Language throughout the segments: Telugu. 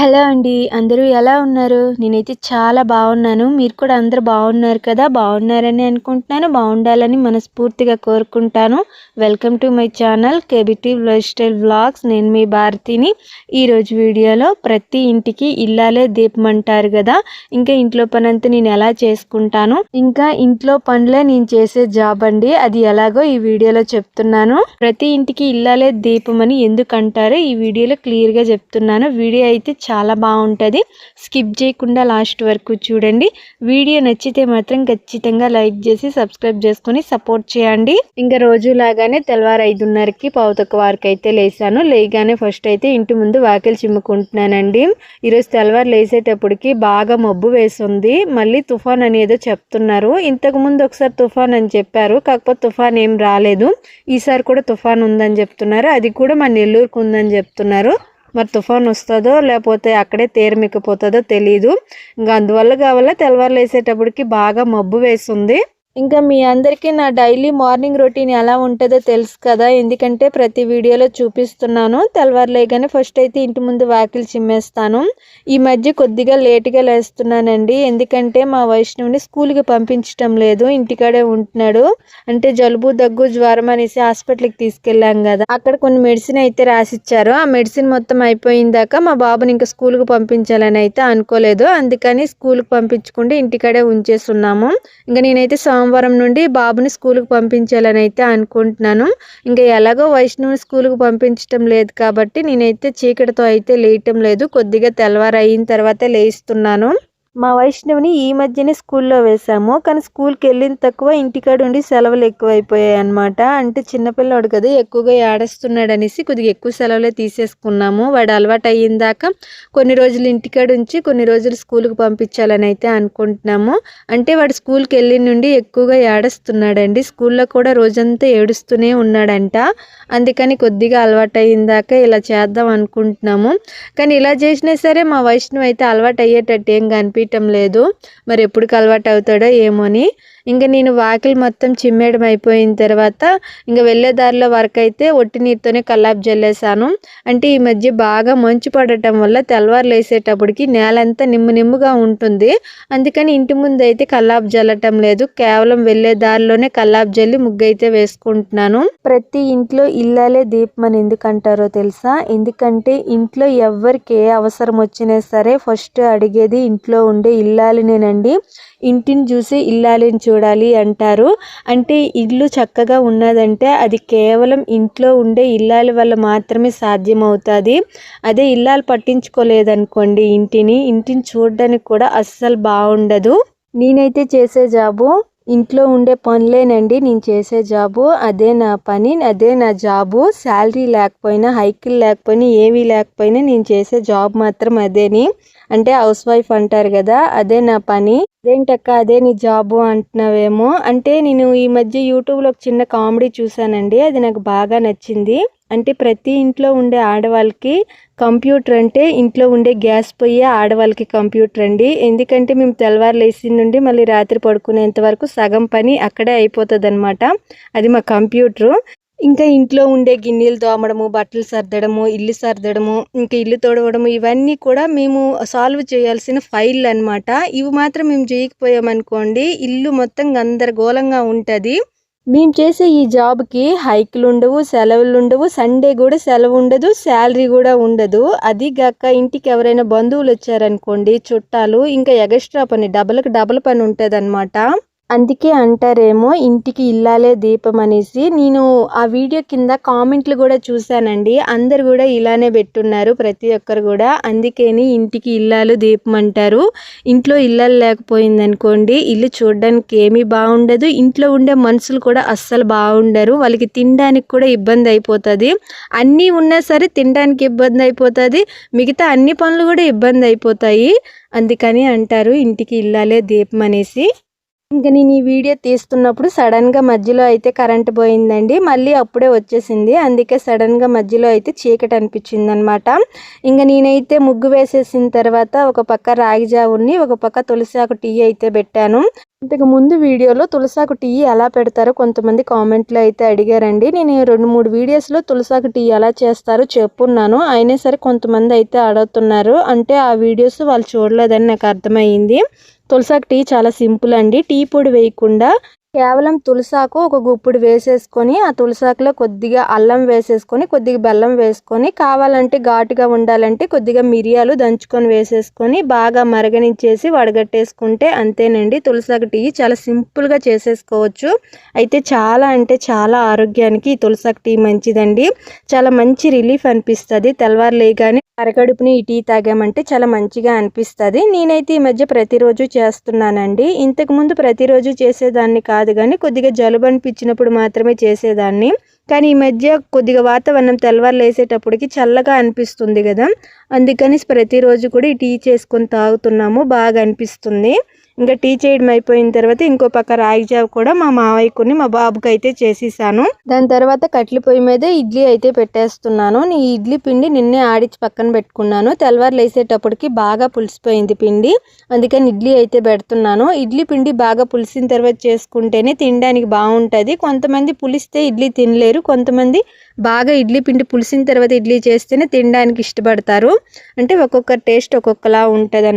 హలో అండి అందరూ ఎలా ఉన్నారు? నేనైతే చాలా బాగున్నాను. మీరు కూడా అందరూ బాగున్నారు కదా? బాగున్నారని అనుకుంటున్నాను. బాగుండాలని మనస్ఫూర్తిగా కోరుకుంటాను. Welcome to my channel KBT lifestyle vlogs నేను మీ భారతిని. ఈరోజు వీడియోలో ప్రతి ఇంటికి ఇల్లాలే దీపం అంటారు కదా? ఇంకా ఇంట్లో పని అంతా నేను ఎలా చేసుకుంటాను? ఇంకా ఇంట్లో పనులే నేను చేసే జాబ్ అండి. అది ఎలాగో ఈ వీడియోలో చెప్తున్నాను. ప్రతి ఇంటికి ఇల్లాలే దీపం అని ఎందుకు ఈ వీడియోలో క్లియర్గా చెప్తున్నాను. వీడియో అయితే చాలా బాగుంటుంది. స్కిప్ చేయకుండా లాస్ట్ వరకు చూడండి. వీడియో నచ్చితే మాత్రం ఖచ్చితంగా లైక్ చేసి సబ్స్క్రైబ్ చేసుకొని సపోర్ట్ చేయండి. ఇంకా రోజు లాగానే తెల్లవారు ఐదున్నరకి పావుతొక్క వారికి అయితే లేసాను లేగానే ఫస్ట్ అయితే ఇంటి ముందు వాకిలు చిమ్ముకుంటున్నానండి. ఈరోజు తెల్లవారు లేసేటప్పటికి బాగా మబ్బు వేసింది. మళ్ళీ తుఫాన్ అనేదో చెప్తున్నారు. ఇంతకు ముందు ఒకసారి తుఫాన్ అని చెప్పారు. కాకపోతే తుఫాన్ ఏం రాలేదు. ఈసారి కూడా తుఫాన్ ఉందని చెప్తున్నారు. అది కూడా మన నెల్లూరుకు ఉందని చెప్తున్నారు. మరి తుఫాన్ వస్తుందో లేకపోతే అక్కడే తేరమిక్కిపోతుందో తెలియదు ఇంకా అందువల్ల కావాల తెల్లవారులు వేసేటప్పటికి బాగా మబ్బు వేస్తుంది ఇంకా మీ అందరికీ నా డైలీ మార్నింగ్ రొటీన్ ఎలా ఉంటుందో తెలుసు కదా. ఎందుకంటే ప్రతి వీడియోలో చూపిస్తున్నాను. తెల్లవారులేగానే ఫస్ట్ అయితే ఇంటి ముందు వాకిలు చిమ్మేస్తాను. ఈ మధ్య కొద్దిగా లేటుగా లేస్తున్నానండి. ఎందుకంటే మా వైష్ణవుని స్కూల్కి పంపించటం లేదు. ఇంటికాడే ఉంటున్నాడు. అంటే జలుబు దగ్గు జ్వరం అనేసి హాస్పిటల్కి తీసుకెళ్ళాం కదా. అక్కడ కొన్ని మెడిసిన్ అయితే రాసిచ్చారు. ఆ మెడిసిన్ మొత్తం అయిపోయిందాక మా బాబుని ఇంకా స్కూల్కి పంపించాలని అయితే అనుకోలేదు. అందుకని స్కూల్కి పంపించకుండా ఇంటికాడే ఉంచేస్తున్నాము ఇంకా నేనైతే సోమవారం నుండి బాబుని స్కూల్కి పంపించాలని అయితే అనుకుంటున్నాను. ఇంకా ఎలాగో వైష్ణవుని స్కూల్కి పంపించడం లేదు కాబట్టి నేనైతే చీకటితో అయితే లేయటం లేదు. కొద్దిగా తెల్లవారు అయిన తర్వాత లేస్తున్నాను మా వైష్ణవిని ఈ మధ్యనే స్కూల్లో వేసాము కానీ స్కూల్కి వెళ్ళిన తక్కువ ఇంటికాడ ఉండి సెలవులు ఎక్కువైపోయాయి అనమాట అంటే చిన్నపిల్లవాడు కదా ఎక్కువగా ఏడుస్తున్నాడు అనేసి కొద్దిగా ఎక్కువ సెలవులే తీసేసుకున్నాము. వాడు అలవాటు అయ్యిందాక కొన్ని రోజులు ఇంటికాడ ఉంచి కొన్ని రోజులు స్కూల్కి పంపించాలని అయితే అనుకుంటున్నాము. అంటే వాడు స్కూల్కి వెళ్ళిన నుండి ఎక్కువగా ఏడుస్తున్నాడండి. స్కూల్లో కూడా రోజంతా ఏడుస్తూనే ఉన్నాడంట. అందుకని కొద్దిగా అలవాటు అయ్యిందాక ఇలా చేద్దాం అనుకుంటున్నాము. కానీ ఇలా చేసినా సరే మా వైష్ణవి అయితే అలవాటు అయ్యేటట్టు ఏం కనిపి కనిపించటం లేదు. మరి ఎప్పుడు అలవాటు అవుతాడో ఏమో అని ఇంకా నేను వాకిలి మొత్తం చిమ్మేయడం అయిపోయిన తర్వాత ఇంకా వెళ్ళే దారిలో వరకు అయితే ఒట్టి నీరుతోనే కల్లాపు జల్లేసాను అంటే ఈ మధ్య బాగా మంచు పడటం వల్ల తెల్లవారులు వేసేటప్పటికి నేల అంతా నిమ్ము నిమ్ముగా ఉంటుంది. అందుకని ఇంటి ముందు అయితే కల్లాపు జల్లటం లేదు. కేవలం వెళ్ళే దారిలోనే కల్లాపు జల్లి ముగ్గు అయితే వేసుకుంటున్నాను. ప్రతి ఇంట్లో ఇల్లాలే దీపం అని ఎందుకంటారో తెలుసా? ఎందుకంటే ఇంట్లో ఎవరికి ఏ అవసరం వచ్చినా సరే ఫస్ట్ అడిగేది ఇంట్లో ఉండే ఇల్లాలినేనండి. ఇంటిని చూసి ఇల్లాలిని చూడాలి అంటారు. అంటే ఇల్లు చక్కగా ఉన్నదంటే అది కేవలం ఇంట్లో ఉండే ఇల్లాల వల్ల మాత్రమే సాధ్యమవుతుంది. అదే ఇల్లాలు పట్టించుకోలేదనుకోండి ఇంటిని ఇంటిని చూడడానికి కూడా అస్సలు బాగుండదు. నేనైతే చేసే జాబు ఇంట్లో ఉండే పనులేనండి నేను చేసే జాబు. అదే నా పని అదే నా జాబు. శాలరీ లేకపోయినా హైకిల్ లేకపోయినా ఏమీ లేకపోయినా నేను చేసే జాబ్ మాత్రం అదేని. అంటే హౌస్ వైఫ్ అంటారు కదా అదే నా పని. అదేంటక్క అదే నీ జాబు అంటున్నావేమో. అంటే నేను ఈ మధ్య యూట్యూబ్లో ఒక చిన్న కామెడీ చూసానండి అది నాకు బాగా నచ్చింది. అంటే ప్రతి ఇంట్లో ఉండే ఆడవాళ్ళకి కంప్యూటర్ అంటే ఇంట్లో ఉండే గ్యాస్ పొయ్యి ఆడవాళ్ళకి కంప్యూటర్ అండి. ఎందుకంటే మేము తెల్లవారు లేచి నుండి మళ్ళీ రాత్రి పడుకునేంత వరకు సగం పని అక్కడే అయిపోతుంది అనమాట అది మా కంప్యూటరు. ఇంకా ఇంట్లో ఉండే గిన్నెలు తోమడము బట్టలు సర్దడము ఇల్లు సర్దడము ఇంకా ఇల్లు తోడవడము ఇవన్నీ కూడా మేము సాల్వ్ చేయాల్సిన ఫైల్ అనమాట ఇవి మాత్రం మేము చేయకపోయామనుకోండి ఇల్లు మొత్తం గందరగోళంగా ఉంటుంది. మేము చేసే ఈ జాబ్కి హైక్లు ఉండవు సెలవులు ఉండవు సండే కూడా సెలవు ఉండదు శాలరీ కూడా ఉండదు. అది గాక ఇంటికి ఎవరైనా బంధువులు వచ్చారనుకోండి చుట్టాలు ఇంకా ఎగస్ట్రా పని డబల్కి డబల్ పని ఉంటుంది అందుకే అంటారేమో ఇంటికి ఇల్లాలే దీపం అనేసి. నేను ఆ వీడియో కింద కామెంట్లు కూడా చూశానండి. అందరు కూడా ఇలానే పెట్టున్నారు ప్రతి ఒక్కరు కూడా. అందుకేని ఇంటికి ఇల్లాలు దీపం అంటారు. ఇంట్లో ఇల్లాలు లేకపోయిందనుకోండి ఇల్లు చూడడానికి ఏమీ బాగుండదు. ఇంట్లో ఉండే మనుషులు కూడా అస్సలు బాగుండరు. వాళ్ళకి తినడానికి కూడా ఇబ్బంది అయిపోతుంది. అన్నీ ఉన్నా సరే తినడానికి ఇబ్బంది అయిపోతుంది. మిగతా అన్ని పనులు కూడా ఇబ్బంది అయిపోతాయి. అందుకని అంటారు ఇంటికి ఇల్లాలే దీపం అనేసి. ఇంకా నేను ఈ వీడియో తీస్తున్నప్పుడు సడన్గా మధ్యలో అయితే కరెంట్ పోయిందండి. మళ్ళీ అప్పుడే వచ్చేసింది. అందుకే సడన్గా మధ్యలో అయితే చీకటి అనిపించింది అనమాట ఇంకా నేనైతే ముగ్గు వేసేసిన తర్వాత ఒక పక్క రాగి జావుని ఒక పక్క తులసాకు టీ అయితే పెట్టాను. ఇంతకు ముందు వీడియోలో తులసాకు టీ ఎలా పెడతారో కొంతమంది కామెంట్లో అయితే అడిగారండి. నేను రెండు మూడు వీడియోస్లో తులసాకు టీ ఎలా చేస్తారో చెప్పున్నాను. అయినా సరే కొంతమంది అయితే అడుగుతున్నారు. అంటే ఆ వీడియోస్ వాళ్ళు చూడలేదని నాకు అర్థమైంది. తులసాకు టీ చాలా సింపుల్ అండి. టీ పొడి వేయకుండా కేవలం తులసాకు ఒక గుప్పుడు వేసేసుకొని ఆ తులసాకులో కొద్దిగా అల్లం వేసేసుకొని కొద్దిగా బెల్లం వేసుకొని కావాలంటే ఘాటుగా ఉండాలంటే కొద్దిగా మిరియాలు దంచుకొని వేసేసుకొని బాగా మరగనిచ్చేసి వడగట్టేసుకుంటే అంతేనండి. తులసాకు టీ చాలా సింపుల్గా చేసేసుకోవచ్చు. అయితే చాలా అంటే చాలా ఆరోగ్యానికి ఈ తులసాకు టీ మంచిదండి. చాలా మంచి రిలీఫ్ అనిపిస్తుంది. తెల్లవారు లేగానే అరకడుపుని ఈ టీ తాగామంటే చాలా మంచిగా అనిపిస్తుంది. నేనైతే ఈ మధ్య ప్రతిరోజు చేస్తున్నానండి. ఇంతకుముందు ప్రతిరోజు చేసేదాన్ని కాదు కానీ కొద్దిగా జలుబు అనిపించినప్పుడు మాత్రమే చేసేదాన్ని. కానీ ఈ మధ్య కొద్దిగా వాతావరణం తెల్లవారులు వేసేటప్పటికి చల్లగా అనిపిస్తుంది కదా అందుకని ప్రతిరోజు కూడా ఈ టీ చేసుకొని తాగుతున్నాము. బాగా అనిపిస్తుంది. ఇంకా టీ చేయడం అయిపోయిన తర్వాత ఇంకో పక్క రాగి జావ కూడా మా మావయ్యకుని మా బాబుకి అయితే చేసేసాను. దాని తర్వాత కట్ల పొయ్యి మీద ఇడ్లీ అయితే పెట్టేస్తున్నాను. నీ ఇడ్లీ పిండి నిన్నే ఆడిచి పక్కన పెట్టుకున్నాను. తెల్లవారు వేసేటప్పటికి బాగా పులిసిపోయింది పిండి. అందుకని ఇడ్లీ అయితే పెడుతున్నాను. ఇడ్లీ పిండి బాగా పులిసిన తర్వాత చేసుకుంటేనే తినడానికి బాగుంటుంది. కొంతమంది పులిస్తే ఇడ్లీ తినలేరు. కొంతమంది బాగా ఇడ్లీ పిండి పులిసిన తర్వాత ఇడ్లీ చేస్తేనే తినడానికి ఇష్టపడతారు. అంటే ఒక్కొక్క టేస్ట్ ఒక్కొక్కలా ఉంటుంది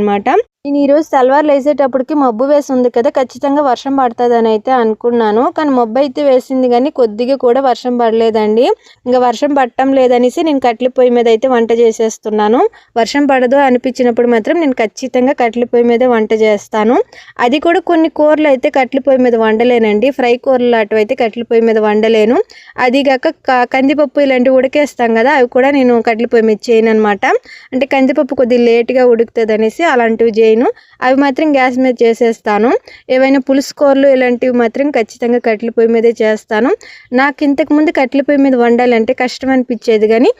నేను ఈరోజు సల్వార్లు వేసేటప్పటికి మబ్బు వేసి ఉంది కదా ఖచ్చితంగా వర్షం పడుతుందని అయితే అనుకున్నాను. కానీ మబ్బు అయితే వేసింది కానీ కొద్దిగా కూడా వర్షం పడలేదండి. ఇంకా వర్షం పట్టడం లేదనేసి నేను కట్లి పొయ్యి మీద అయితే వంట చేసేస్తున్నాను. వర్షం పడదు అనిపించినప్పుడు మాత్రం నేను ఖచ్చితంగా కట్లి పొయ్యి మీద వంట చేస్తాను. అది కూడా కొన్ని కూరలు అయితే కట్లి పొయ్యి మీద వండలేనండి. ఫ్రై కూరలు అటు అయితే కట్లి పొయ్యి మీద వండలేను. అదిగాక కందిపప్పు ఇలాంటివి ఉడికేస్తాం కదా అవి కూడా నేను కట్లి పొయ్యి మీద చేయను అనమాట అంటే కందిపప్పు కొద్దిగా లేట్గా ఉడుకుతుంది అనేసి అలాంటివి చేయను. అవి మాత్రం గ్యాస్ మీద చేసేస్తాను. ఏవైనా పులుసు కూరలు ఇలాంటివి మాత్రం ఖచ్చితంగా కట్టెల పొయ్యి మీదే చేస్తాను. నాకు ఇంతకు ముందు కట్టెల పొయ్యి మీద వండాలంటే కష్టం అనిపించేది కానీ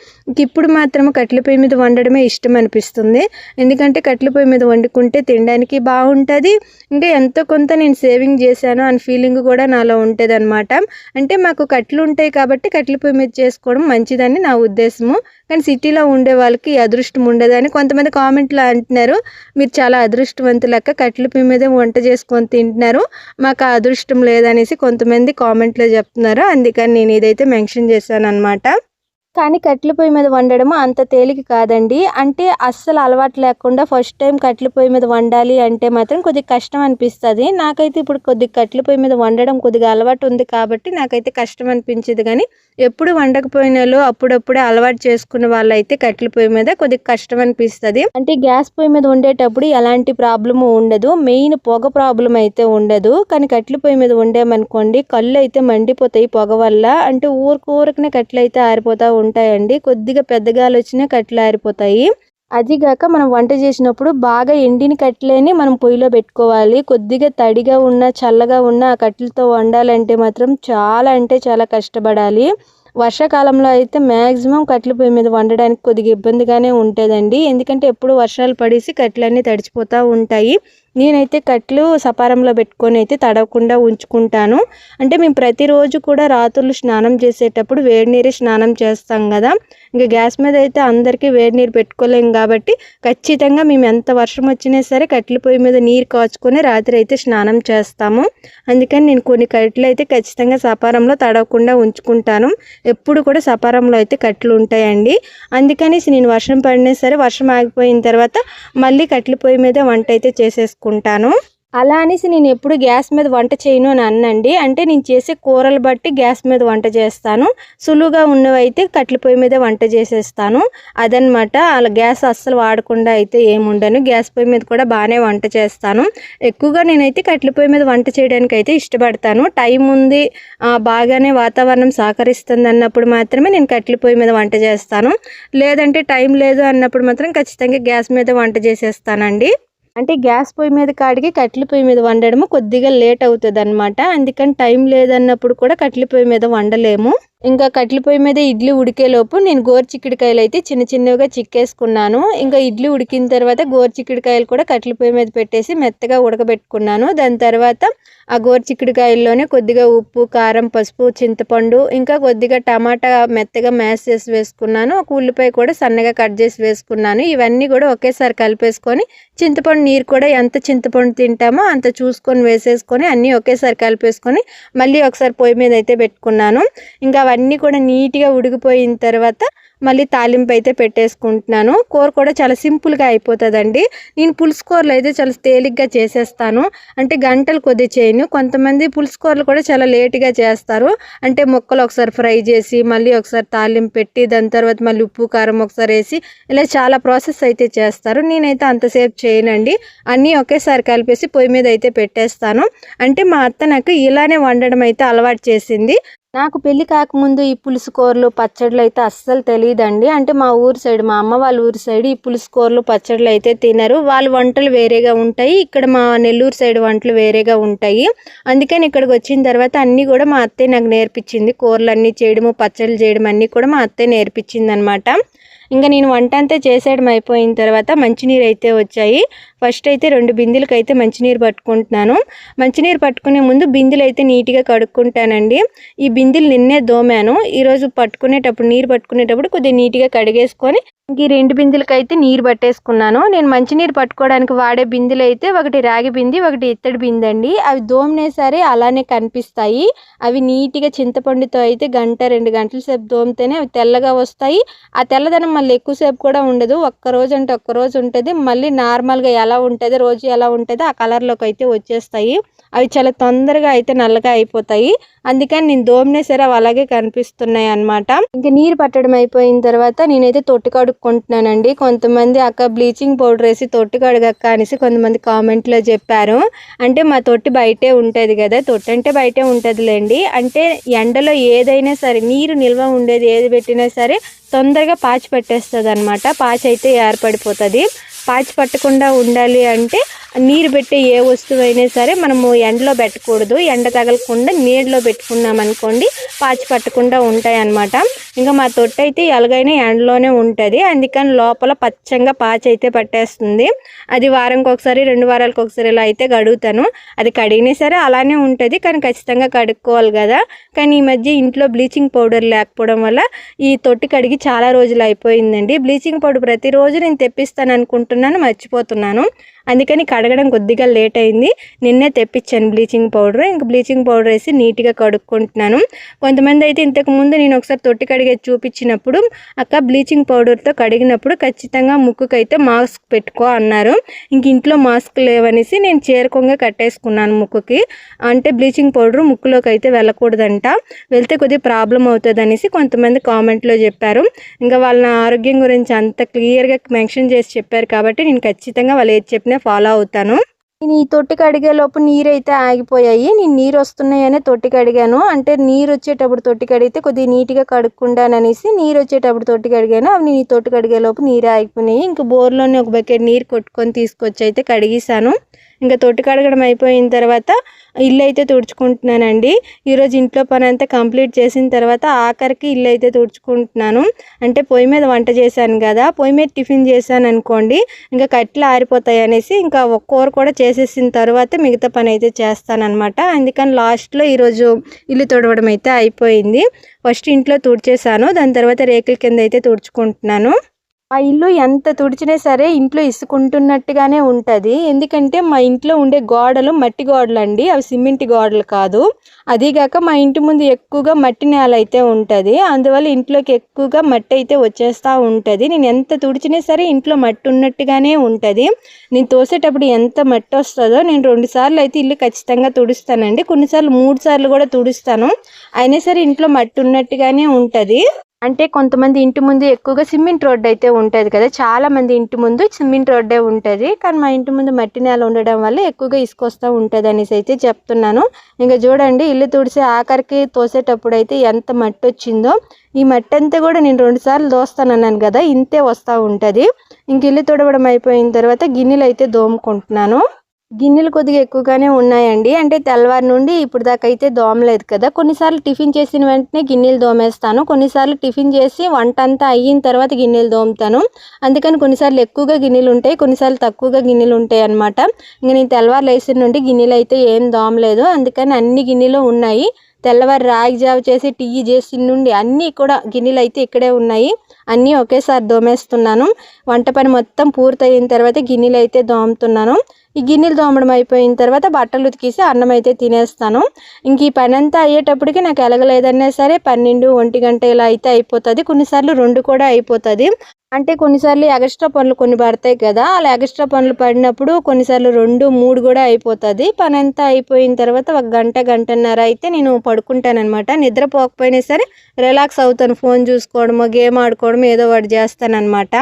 ఇప్పుడు మాత్రం కట్టెల పొయ్యి మీద వండడమే ఇష్టం అనిపిస్తుంది. ఎందుకంటే కట్టెల పొయ్యి మీద వండుకుంటే తినడానికి బాగుంటుంది. ఇంకా ఎంతో కొంత నేను సేవింగ్ చేశాను అని ఫీలింగ్ కూడా నాలో ఉంటుంది అనమాట అంటే మాకు కట్టెలు ఉంటాయి కాబట్టి కట్టెల పొయ్యి మీద చేసుకోవడం మంచిదని నా ఉద్దేశము. కానీ సిటీలో ఉండే వాళ్ళకి అదృష్టం ఉండదని కొంతమంది కామెంట్లో అంటున్నారు. మీరు చాలా అదృష్టవంతులక్క కట్టెల పొయ్యి మీద వంట చేసుకొని తింటున్నారు. మాకు అదృష్టం లేదనేసి కొంతమంది కామెంట్లో చెప్తున్నారు. అందుకని నేను ఇదైతే మెన్షన్ చేశాను అనమాట కానీ కట్టెల పొయ్యి మీద వండడం అంత తేలిక కాదండి. అంటే అస్సలు అలవాటు లేకుండా ఫస్ట్ టైం కట్టెల పొయ్యి మీద వండాలి అంటే మాత్రం కొద్దిగా కష్టం అనిపిస్తుంది. నాకైతే ఇప్పుడు కొద్దిగా కట్టెల పొయ్యి మీద వండడం కొద్దిగా అలవాటు ఉంది కాబట్టి నాకైతే కష్టం అనిపించేది కానీ ఎప్పుడు వండకపోయినాలో అప్పుడప్పుడే అలవాటు చేసుకున్న వాళ్ళైతే కట్టెల పొయ్యి మీద కొద్దిగా కష్టం అనిపిస్తుంది. అంటే గ్యాస్ పొయ్యి మీద వండేటప్పుడు ఎలాంటి ప్రాబ్లము ఉండదు. మెయిన్ పొగ ప్రాబ్లం అయితే ఉండదు. కానీ కట్టెల పొయ్యి మీద వండామనుకోండి కళ్ళు అయితే మండిపోతాయి పొగ వల్ల. అంటే ఊరికి ఊరికనే కట్టెలు అయితే ఉంటాయండి. కొద్దిగా పెద్దగాలు వచ్చినా కట్టెలు ఆరిపోతాయి. అదిగాక మనం వంట చేసినప్పుడు బాగా ఎండిన కట్టెలని మనం పొయ్యిలో పెట్టుకోవాలి. కొద్దిగా తడిగా ఉన్న చల్లగా ఉన్న ఆ కట్టెలతో వండాలంటే మాత్రం చాలా అంటే చాలా కష్టపడాలి. వర్షాకాలంలో అయితే మ్యాక్సిమం కట్టెల పొయ్యి మీద వండడానికి కొద్దిగా ఇబ్బందిగానే ఉంటుందండి. ఎందుకంటే ఎప్పుడు వర్షాలు పడేసి కట్టెలన్నీ తడిచిపోతూ ఉంటాయి. నేనైతే కట్లు సపారంలో పెట్టుకొని అయితే తడవకుండా ఉంచుకుంటాను. అంటే మేము ప్రతిరోజు కూడా రాత్రులు స్నానం చేసేటప్పుడు వేడి నీరే స్నానం చేస్తాం కదా. ఇంకా గ్యాస్ మీద అయితే అందరికీ వేడి నీరు పెట్టుకోలేము కాబట్టి ఖచ్చితంగా మేము ఎంత వర్షం వచ్చినా సరే కట్టెల పొయ్యి మీద నీరు కాచుకొని రాత్రి అయితే స్నానం చేస్తాము. అందుకని నేను కొన్ని కట్టెలు అయితే ఖచ్చితంగా సపారంలో తడవకుండా ఉంచుకుంటాను. ఎప్పుడు కూడా సపారంలో అయితే కట్టెలు ఉంటాయండి. అందుకని నేను వర్షం పడినా సరే వర్షం ఆగిపోయిన తర్వాత మళ్ళీ కట్టెల పొయ్యి మీద వంట అయితే చేసేసుకుంటాను. అలా అనేసి నేను ఎప్పుడు గ్యాస్ మీద వంట చేయను అని అన్నండి. అంటే నేను చేసే కూరలు బట్టి గ్యాస్ మీద వంట చేస్తాను. సులువుగా ఉన్నవైతే కట్ల పొయ్యి మీద వంట చేసేస్తాను. అదనమాట అలా గ్యాస్ అస్సలు వాడకుండా అయితే ఏముండను గ్యాస్ పొయ్యి మీద కూడా బాగానే వంట చేస్తాను. ఎక్కువగా నేనైతే కట్ల పొయ్యి మీద వంట చేయడానికి అయితే ఇష్టపడతాను. టైం ఉంది బాగానే వాతావరణం సహకరిస్తుంది అన్నప్పుడు మాత్రమే నేను కట్ల పొయ్యి మీద వంట చేస్తాను. లేదంటే టైం లేదు అన్నప్పుడు మాత్రం ఖచ్చితంగా గ్యాస్ మీద వంట చేసేస్తానండి. అంటే గ్యాస్ పొయ్యి మీద కాడికి కట్టెల పొయ్యి మీద వండడము కొద్దిగా లేట్ అవుతుంది అనమాట అందుకని టైం లేదన్నప్పుడు కూడా కట్టెల పొయ్యి మీద వండలేము. ఇంకా కట్ల పొయ్యి మీద ఇడ్లీ ఉడికేలోపు నేను గోరు చిక్కుడుకాయలు అయితే చిన్న చిన్నగా చిక్కేసుకున్నాను. ఇంకా ఇడ్లీ ఉడికిన తర్వాత గోరు చిక్కుడుకాయలు కూడా కట్ల పొయ్యి మీద పెట్టేసి మెత్తగా ఉడకబెట్టుకున్నాను. దాని తర్వాత ఆ గోరు చిక్కుడుకాయల్లోనే కొద్దిగా ఉప్పు కారం పసుపు చింతపండు ఇంకా కొద్దిగా టమాటా మెత్తగా మ్యాష్ చేసి వేసుకున్నాను. ఒక ఉల్లిపాయ కూడా సన్నగా కట్ చేసి వేసుకున్నాను. ఇవన్నీ కూడా ఒకేసారి కలిపేసుకొని చింతపండు నీరు కూడా ఎంత చింతపండు తింటామో అంత చూసుకొని వేసేసుకొని అన్నీ ఒకేసారి కలిపేసుకొని మళ్ళీ ఒకసారి పొయ్యి మీద అయితే పెట్టుకున్నాను. ఇంకా అవన్నీ కూడా నీట్గా ఉడికిపోయిన తర్వాత మళ్ళీ తాలింపు అయితే పెట్టేసుకుంటున్నాను. కూర కూడా చాలా సింపుల్గా అయిపోతుందండి. నేను పులుసు కూరలు అయితే చాలా తేలిగ్గా చేసేస్తాను. అంటే గంటలు కొద్ది చేయను. కొంతమంది పులుసు కూరలు కూడా చాలా లేట్గా చేస్తారు. అంటే ముక్కలు ఒకసారి ఫ్రై చేసి మళ్ళీ ఒకసారి తాలింపు పెట్టి దాని తర్వాత మళ్ళీ ఉప్పు కారం ఒకసారి వేసి ఇలా చాలా ప్రాసెస్ అయితే చేస్తారు. నేనైతే అంతసేపు చేయనండి. అన్నీ ఒకేసారి కలిపేసి పొయ్యి మీద అయితే పెట్టేస్తాను. అంటే మా అత్త నాకు ఇలానే వండడం అయితే అలవాటు చేసింది. నాకు పెళ్ళి కాకముందు ఈ పులుసు కూరలు పచ్చళ్ళు అయితే అస్సలు తెలియదండి అంటే మా ఊరు సైడ్ మా అమ్మ వాళ్ళ ఊరి సైడ్ ఈ పులుసు కూరలు పచ్చళ్ళు అయితే తినరు. వాళ్ళ వంటలు వేరేగా ఉంటాయి. ఇక్కడ మా నెల్లూరు సైడ్ వంటలు వేరేగా ఉంటాయి. అందుకని ఇక్కడికి వచ్చిన తర్వాత అన్నీ కూడా మా అత్తయ్య నాకు నేర్పించింది. కూరలు అన్నీ చేయడము పచ్చళ్ళు చేయడం అన్నీ కూడా మా అత్తయ్య నేర్పించింది అనమాట ఇంకా నేను వంట అంతా చేసేయడం అయిపోయిన తర్వాత మంచినీరు అయితే వచ్చాయి. ఫస్ట్ అయితే రెండు బిందెలకు అయితే మంచినీరు పట్టుకుంటున్నాను. మంచినీరు పట్టుకునే ముందు బిందెలు అయితే నీట్గా కడుక్కుంటానండి. ఈ బిందెలు నిన్నే దోమాను. ఈరోజు పట్టుకునేటప్పుడు నీరు పట్టుకునేటప్పుడు కొద్దిగా నీట్గా కడిగేసుకొని ఈ రెండు బిందెలకి అయితే నీరు పట్టేసుకున్నాను. నేను మంచినీరు పట్టుకోవడానికి వాడే బిందెలు అయితే ఒకటి రాగి బింది ఒకటి ఇత్తడి బింది అండి అవి దోమినే సరే అలానే కనిపిస్తాయి. అవి నీట్గా చింతపండుతో అయితే గంట రెండు గంటల సేపు దోమితేనే అవి తెల్లగా వస్తాయి. ఆ తెల్లదనం మళ్ళీ ఎక్కువసేపు కూడా ఉండదు. ఒక్క రోజు అంటే ఒక్క రోజు ఉంటుంది. మళ్ళీ నార్మల్గా ఎలా ఉంటుంది రోజు ఎలా ఉంటుందో ఆ కలర్లోకి అయితే వచ్చేస్తాయి. అవి చాలా తొందరగా అయితే నల్లగా అయిపోతాయి. అందుకని నేను దోమినే సరే అవి అలాగే కనిపిస్తున్నాయి అనమాట ఇంకా నీరు పట్టడం అయిపోయిన తర్వాత నేనైతే తొట్టి కడుక్కుంటున్నానండి కొంతమంది అక్క బ్లీచింగ్ పౌడర్ వేసి తొట్టి కడగక్క అనేసి కొంతమంది కామెంట్లో చెప్పారు. అంటే మా తొట్టి బయటే ఉంటుంది కదా తొట్టి అంటే బయటే ఉంటుందిలేండి. అంటే ఎండలో ఏదైనా సరే నీరు నిల్వ ఉండేది ఏది పెట్టినా సరే తొందరగా పాచి పెట్టేస్తుంది అనమాట పాచి అయితే ఏర్పడిపోతుంది. పాచి పట్టకుండా ఉండాలి అంటే నీరు పెట్టే ఏ వస్తువు అయినా సరే మనము ఎండలో పెట్టకూడదు. ఎండ తగలకుండా నీళ్ళలో పెట్టుకున్నాం అనుకోండి పాచి పట్టకుండా ఉంటాయి అన్నమాట ఇంకా మా తొట్టు అయితే ఎలాగైనా ఎండలోనే ఉంటుంది. అందుకని లోపల పచ్చంగా పాచి అయితే పట్టేస్తుంది. అది వారంకి ఒకసారి రెండు వారాలకు ఒకసారి ఇలా అయితే కడుగుతాను. అది కడిగినా సరే అలానే ఉంటుంది. కానీ ఖచ్చితంగా కడుక్కోవాలి కదా. కానీ ఈ మధ్య ఇంట్లో బ్లీచింగ్ పౌడర్ లేకపోవడం వల్ల ఈ తొట్టి కడిగి చాలా రోజులు అయిపోయిందండి. బ్లీచింగ్ పౌడర్ ప్రతిరోజు నేను తెప్పిస్తాను అనుకుంటున్నాను మర్చిపోతున్నాను. అందుకని కడగడం కొద్దిగా లేట్ అయింది. నిన్నే తెప్పించాను బ్లీచింగ్ పౌడర్ ఇంకా బ్లీచింగ్ పౌడర్ వేసి నీట్గా కడుక్కుంటున్నాను. కొంతమంది అయితే ఇంతకు ముందు నేను ఒకసారి తొట్టి కడిగే చూపించినప్పుడు అక్క బ్లీచింగ్ పౌడర్తో కడిగినప్పుడు ఖచ్చితంగా ముక్కుకైతే మాస్క్ పెట్టుకో అన్నారు. ఇంక ఇంట్లో మాస్క్ లేవనేసి నేను చేరుకోగా కట్టేసుకున్నాను ముక్కుకి. అంటే బ్లీచింగ్ పౌడర్ ముక్కులోకి అయితే వెళ్ళకూడదంట. వెళ్తే కొద్దిగా ప్రాబ్లం అవుతుంది అనేసి కొంతమంది కామెంట్లో చెప్పారు. ఇంకా వాళ్ళ ఆరోగ్యం గురించి అంత క్లియర్గా మెన్షన్ చేసి చెప్పారు కాబట్టి నేను ఖచ్చితంగా వాళ్ళు ఏది చెప్పినా ఫాలో అవుతాను. నేను ఈ తొట్టి కడిగే లోపు నీరు అయితే ఆగిపోయాయి. నేను నీరు వస్తున్నాయనే తొట్టి కడిగాను అంటే నీరు వచ్చేటప్పుడు తొట్టి కడిగితే కొద్దిగా నీట్గా కడుక్కుండాననేసి నీరు వచ్చేటప్పుడు తొట్టి కడిగాను అవి నేను ఈ తొట్టి కడిగే లోపు నీరు ఆగిపోయినాయి. ఇంక బోర్లోనే ఒక బకెట్ నీరు కొట్టుకొని తీసుకొచ్చి అయితే కడిగేసాను ఇంకా తొట్టి కడగడం అయిపోయిన తర్వాత ఇల్లు అయితే తుడుచుకుంటున్నానండి. ఈరోజు ఇంట్లో పని అంతా కంప్లీట్ చేసిన తర్వాత ఆఖరికి ఇల్లు అయితే తుడుచుకుంటున్నాను. అంటే పొయ్యి మీద వంట చేశాను కదా పొయ్యి మీద టిఫిన్ చేశాను అనుకోండి ఇంకా కట్టెలు ఆరిపోతాయి అనేసి ఇంకా ఒక కూర కూడా చేసేసిన తర్వాత మిగతా పని అయితే చేస్తానన్నమాట. అందుకని లాస్ట్లో ఈరోజు ఇల్లు తుడవడం అయితే అయిపోయింది. ఫస్ట్ ఇంట్లో తుడిచేసాను దాని తర్వాత రేకుల కింద అయితే తుడుచుకుంటున్నాను. ఆ ఇల్లు ఎంత తుడిచినా సరే ఇంట్లో ఇసుకుంటున్నట్టుగానే ఉంటుంది. ఎందుకంటే మా ఇంట్లో ఉండే గోడలు మట్టి గోడలు అండి అవి సిమెంట్ గోడలు కాదు. అదీగాక మా ఇంటి ముందు ఎక్కువగా మట్టి నేల అయితే ఉంటుంది. అందువల్ల ఇంట్లోకి ఎక్కువగా మట్టి అయితే వచ్చేస్తూ ఉంటుంది. నేను ఎంత తుడిచినా సరే ఇంట్లో మట్టి ఉన్నట్టుగానే ఉంటుంది. నేను తోసేటప్పుడు ఎంత మట్టి వస్తుందో నేను రెండు సార్లు అయితే ఇల్లు ఖచ్చితంగా తుడుస్తానండి. కొన్నిసార్లు మూడు సార్లు కూడా తుడుస్తాను. అయినా సరే ఇంట్లో మట్టి ఉన్నట్టుగానే ఉంటుంది. అంటే కొంతమంది ఇంటి ముందు ఎక్కువగా సిమెంట్ రోడ్డు అయితే ఉంటుంది కదా. చాలామంది ఇంటి ముందు సిమెంట్ రోడ్డే ఉంటుంది. కానీ మా ఇంటి ముందు మట్టి నేల ఉండడం వల్ల ఎక్కువగా ఇసుకొస్తూ ఉంటుంది అనేసి అయితే చెప్తున్నాను. ఇంకా చూడండి ఇల్లు తుడిసి ఆఖరికి తోసేటప్పుడు అయితే ఎంత మట్టి వచ్చిందో. ఈ మట్టి అంతా కూడా నేను రెండుసార్లు దోస్తానన్నాను కదా ఇంతే వస్తూ ఉంటుంది. ఇంక ఇల్లు తుడవడం అయిపోయిన తర్వాత గిన్నెలు అయితే దోముకుంటున్నాను. గిన్నెలు కొద్దిగా ఎక్కువగానే ఉన్నాయండి. అంటే తెల్లవారి నుండి ఇప్పుడు దాకా అయితే దోమలేదు కదా. కొన్నిసార్లు టిఫిన్ చేసిన వెంటనే గిన్నెలు దోమేస్తాను. కొన్నిసార్లు టిఫిన్ చేసి వంట అంతా అయిన తర్వాత గిన్నెలు దోముతాను. అందుకని కొన్నిసార్లు ఎక్కువగా గిన్నెలు ఉంటాయి కొన్నిసార్లు తక్కువగా గిన్నెలు ఉంటాయి అనమాట ఇంకా నేను తెల్లవారు లేసిన నుండి గిన్నెలు అయితే ఏం దోమలేదు. అందుకని అన్ని గిన్నెలు ఉన్నాయి. తెల్లవారు రాగి జావ చేసి టీ చేసి నుండి అన్నీ కూడా గిన్నెలు అయితే ఇక్కడే ఉన్నాయి. అన్నీ ఒకేసారి దోమేస్తున్నాను. వంట పని మొత్తం పూర్తయిన తర్వాత గిన్నెలు అయితే దోముతున్నాను. ఈ గిన్నెలు దోమడం అయిపోయిన తర్వాత బట్టలు ఉతికేసి అన్నం అయితే తినేస్తాను. ఇంక ఈ పని అంతా అయ్యేటప్పటికి నాకు ఎలగలేదన్నా సరే పన్నెండు ఒంటి గంట ఇలా అయితే అయిపోతుంది. కొన్నిసార్లు రెండు కూడా అయిపోతుంది. అంటే కొన్నిసార్లు ఎగస్ట్రా పనులు కొన్ని పడతాయి కదా అలా ఎగస్ట్రా పనులు పడినప్పుడు కొన్నిసార్లు రెండు మూడు కూడా అయిపోతుంది. పని అంతా అయిపోయిన తర్వాత ఒక గంట గంటన్నర అయితే నేను పడుకుంటానమాట నిద్రపోకపోయినా సరే రిలాక్స్ అవుతాను. ఫోన్ చూసుకోవడము గేమ్ ఆడుకోవడం ఏదో ఒకటి చేస్తానన్నమాట.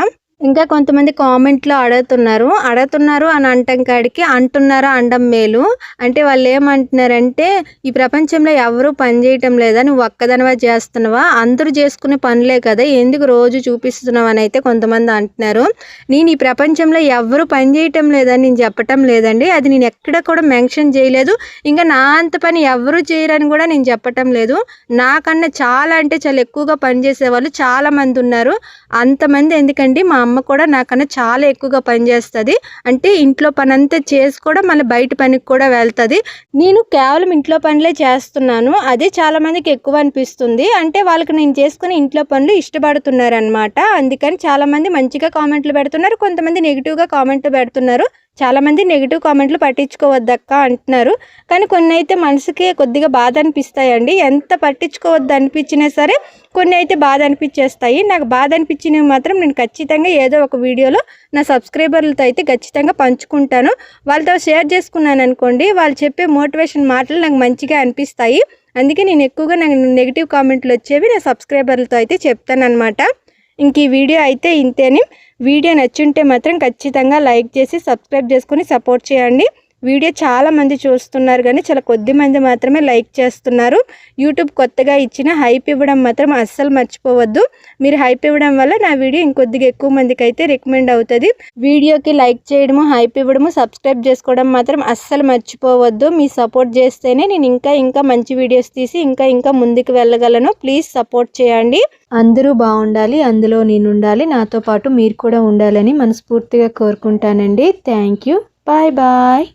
ఇంకా కొంతమంది కామెంట్లో అడుగుతున్నారు. అడుగుతున్నారు అని అంటాం కాడికి అంటున్నారా అండం మేలు. అంటే వాళ్ళు ఏమంటున్నారంటే ఈ ప్రపంచంలో ఎవరు పని చేయటం లేదా నువ్వు ఒక్కదనవా చేస్తున్నావా? అందరూ చేసుకునే పనులే కదా ఎందుకు రోజు చూపిస్తున్నావు అని అయితే కొంతమంది అంటున్నారు. నేను ఈ ప్రపంచంలో ఎవరు పని చేయటం లేదని నేను చెప్పటం లేదండి. అది నేను ఎక్కడ కూడా మెన్షన్ చేయలేదు. ఇంకా నా అంత పని ఎవరు చేయరని కూడా నేను చెప్పటం లేదు. నాకన్నా చాలా అంటే చాలా ఎక్కువగా పనిచేసే వాళ్ళు చాలామంది ఉన్నారు. అంతమంది ఎందుకండి మా అమ్మ కూడా నాకన్నా చాలా ఎక్కువగా పనిచేస్తుంది అంటే ఇంట్లో పని అంతా చేసి కూడా మళ్ళీ బయట పనికి కూడా వెళ్తుంది. నేను కేవలం ఇంట్లో పనులే చేస్తున్నాను. అదే చాలామందికి ఎక్కువ అనిపిస్తుంది. అంటే వాళ్ళకి నేను చేసుకుని ఇంట్లో పనులు ఇష్టపడుతున్నారు అనమాట అందుకని చాలామంది మంచిగా కామెంట్లు పెడుతున్నారు. కొంతమంది నెగిటివ్గా కామెంట్లు పెడుతున్నారు. చాలామంది నెగిటివ్ కామెంట్లు పట్టించుకోవద్దక్క అంటున్నారు. కానీ కొన్ని అయితే మనసుకి కొద్దిగా బాధ అనిపిస్తాయండి. ఎంత పట్టించుకోవద్దు అనిపించినా సరే కొన్ని అయితే బాధ అనిపించేస్తాయి. నాకు బాధ అనిపించినవి మాత్రం నేను ఖచ్చితంగా ఏదో ఒక వీడియోలో నా సబ్స్క్రైబర్లతో అయితే ఖచ్చితంగా పంచుకుంటాను. వాళ్ళతో షేర్ చేసుకున్నాను అనుకోండి వాళ్ళు చెప్పే మోటివేషన్ మాటలు నాకు మంచిగా అనిపిస్తాయి. అందుకే నేను ఎక్కువగా నాకు నెగిటివ్ కామెంట్లు వచ్చేవి నా సబ్స్క్రైబర్లతో అయితే చెప్తాను అనమాట ఇంక ఈ వీడియో అయితే ఇంతేనే. వీడియో నచ్చుంటే మాత్రం ఖచ్చితంగా లైక్ చేసి సబ్స్క్రైబ్ చేసుకుని సపోర్ట్ చేయండి. వీడియో చాలామంది చూస్తున్నారు కానీ చాలా కొద్ది మంది మాత్రమే లైక్ చేస్తున్నారు. యూట్యూబ్ కొత్తగా ఇచ్చిన హైప్ ఇవ్వడం మాత్రం అస్సలు మర్చిపోవద్దు. మీరు హైప్ ఇవ్వడం వల్ల నా వీడియో ఇంకొద్దిగా ఎక్కువ మందికి అయితే రికమెండ్ అవుతుంది. వీడియోకి లైక్ చేయడము హైప్ ఇవ్వడము సబ్స్క్రైబ్ చేసుకోవడం మాత్రం అస్సలు మర్చిపోవద్దు. మీ సపోర్ట్ చేస్తేనే నేను ఇంకా ఇంకా మంచి వీడియోస్ తీసి ఇంకా ఇంకా ముందుకు వెళ్ళగలను. ప్లీజ్ సపోర్ట్ చేయండి. అందరూ బాగుండాలి అందులో నేను ఉండాలి నాతో పాటు మీరు కూడా ఉండాలని మనస్ఫూర్తిగా కోరుకుంటానండి. Thank you. Bye bye.